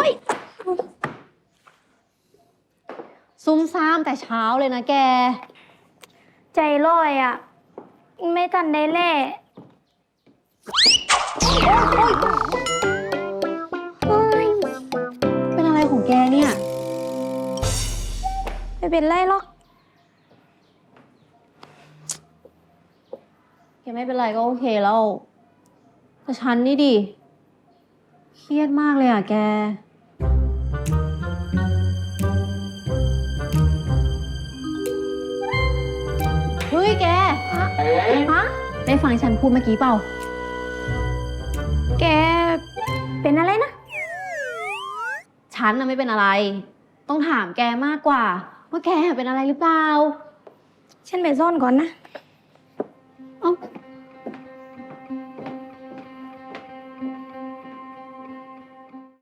อ้ยซุ่มซ่ามแต่เช้าเลยนะแก ใจลอยอะ ไม่ทันได้เล่เป็นอะไรของแกเนี่ย ไม่เป็นไรหรอก แกไม่เป็นไรก็โอเคแล้ว แต่ฉันนี่ดิ เครียดมากเลยอะแก เฮ้ยแกฮะได้ฟังฉันพูดเมื่อกี้เปล่า แกเป็นอะไรนะ ฉันน่ะไม่เป็นอะไร ต้องถามแกมากกว่า ว่าแกเป็นอะไรหรือเปล่า ฉันไปซ่อนก่อนนะ